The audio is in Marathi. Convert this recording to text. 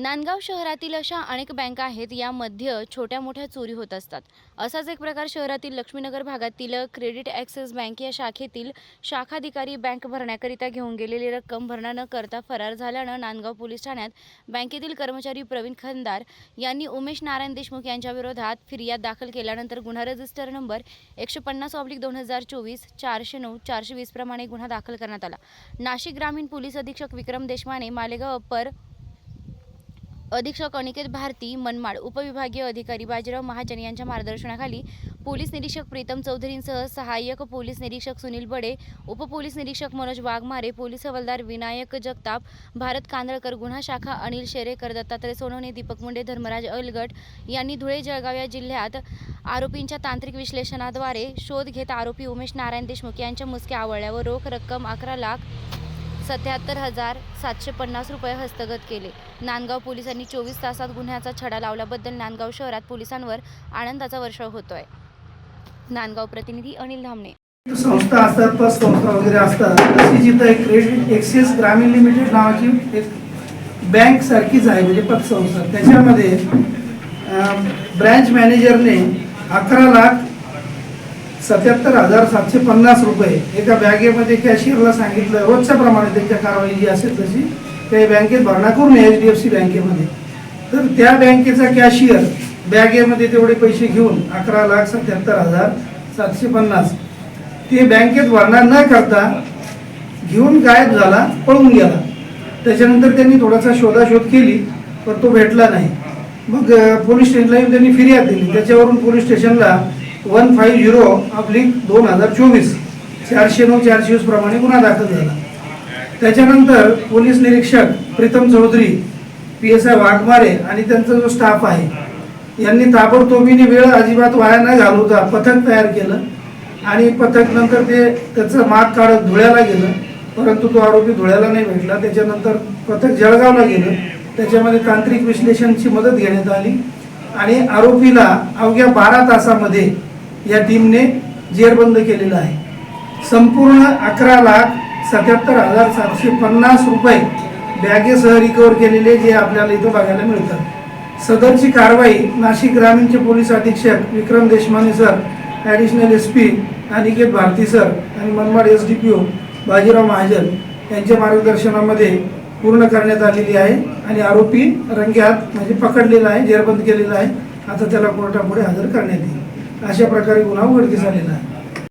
नांदगाव शहरातील अशा अनेक बँका आहेत यामध्ये छोट्या मोठ्या चोरी होत असतात. असाच एक प्रकार शहरातील लक्ष्मीनगर भागातील क्रेडिट ॲक्सिस बँक या शाखेतील शाखाधिकारी बँक भरण्याकरिता घेऊन गेलेली रक्कम भरणा न करता फरार झाल्यानं नांदगाव पोलीस ठाण्यात बँकेतील कर्मचारी प्रवीण खंदार यांनी उमेश नारायण देशमुख यांच्या विरोधात फिर्याद दाखल केल्यानंतर गुन्हा रजिस्टर नंबर एकशे पन्नास ऑब्लिक दोन हजार चोवीस चारशे नऊ चारशे वीसप्रमाणे गुन्हा दाखल करण्यात आला. नाशिक ग्रामीण पोलीस अधीक्षक विक्रम देशमाने मालेगाव अप्पर अधीक्षक अनिकेत भारती मनमाड उपविभागीय अधिकारी बाजीराव महाजन यांच्या मार्गदर्शनाखाली पोलीस निरीक्षक प्रीतम चौधरींसह सहाय्यक पोलीस निरीक्षक सुनील बडे उपपोलीस निरीक्षक मनोज वाघमारे पोलीस हवालदार विनायक जगताप भारत कांदळकर गुन्हा शाखा अनिल शेरेकर दत्तात्रय सोनवणे दीपक मुंडे धर्मराज अलगट यांनी धुळे जळगाव या जिल्ह्यात आरोपींच्या तांत्रिक विश्लेषणाद्वारे शोध घेत आरोपी उमेश नारायण देशमुख यांच्या मुसक्या आवळल्यावर रोख रक्कम अकरा लाख सत्याहत्तर हजार सातशे पन्नास रुपये हस्तगत केले. नांदगाव पोलिसांनी चोवीस तासात गुन्ह्याचा छडा लावल्याबद्दल नांदगाव शहरात पोलिसांवर आनंदाचा वर्षाव होतोय. नांदगाव प्रतिनिधी अनिल धामणे. संस्था असतात पतसंस्था वगैरे असतात तशी जिथं एक क्रेडिट एक्सिस ग्रामीण लिमिटेड नावाची एक बँक सारखीच आहे म्हणजे पतसंस्था. त्याच्यामध्ये ब्रँच मॅनेजरने अकरा लाख सत्याहत्तर हजार सातशे पन्नास रुपये एका बॅगेमध्ये कॅशियरला सांगितलं. रोजच्या प्रमाणे त्यांच्या कारवाई जी असेल तशी त्या बँकेत भरणा करून एच डी एफ सी बँकेमध्ये. तर त्या बँकेचा कॅशियर बॅगेमध्ये तेवढे पैसे घेऊन अकरा लाख सत्याहत्तर हजार सातशे पन्नास. ते बँकेत भरणा न करता घेऊन गायब झाला पळून गेला. त्याच्यानंतर त्यांनी थोडासा शोधाशोध केली पण तो भेटला नाही. मग पोलीस स्टेशनला येऊन त्यांनी फिर्याद दिली. त्याच्यावरून पोलीस स्टेशनला वन फाईव्ह झिरो अब्लिक दोन हजार चोवीस. चारशे नऊ चारशे वीस प्रमाणे गुन्हा दाखल झाला. त्याच्यानंतर पोलीस निरीक्षक Pritam Chaudhari P S I Waghmare आणि त्यांचा जो स्टाफ आहे यांनी ताबडतोबीने वेळ अजिबात वाया न घालवता पथक तयार केलं आणि पथक नंतर ते त्याचं माग काढत धुळ्याला गेलं. परंतु तो आरोपी धुळ्याला नाही भेटला. त्याच्यानंतर पथक जळगावला गेलं. त्याच्यामध्ये तांत्रिक विश्लेषणची मदत घेण्यात आली आणि आरोपीला अवघ्या बारा तासामध्ये या टीमने जेरबंद केलेलं आहे. संपूर्ण अकरा लाख सत्याहत्तर हजार सातशे पन्नास रुपये बॅगेसह रिकवर केलेले जे आपल्याला इथं बघायला मिळतात. सदरची कारवाई नाशिक ग्रामीणचे पोलीस अधीक्षक Vikram Deshmane sir additional S P Aniket Bharati sir आणि Manmad S D P O Bajirao Mahajan यांच्या मार्गदर्शनामध्ये पूर्ण करण्यात आलेली आहे आणि आरोपी रंगेहात म्हणजे पकडलेला आहे जेरबंद केलेला आहे. आता त्याला कोर्टापुढे हजर करण्यात येईल. अशा प्रकारे गुन्हा उघडकीस आलेला आहे.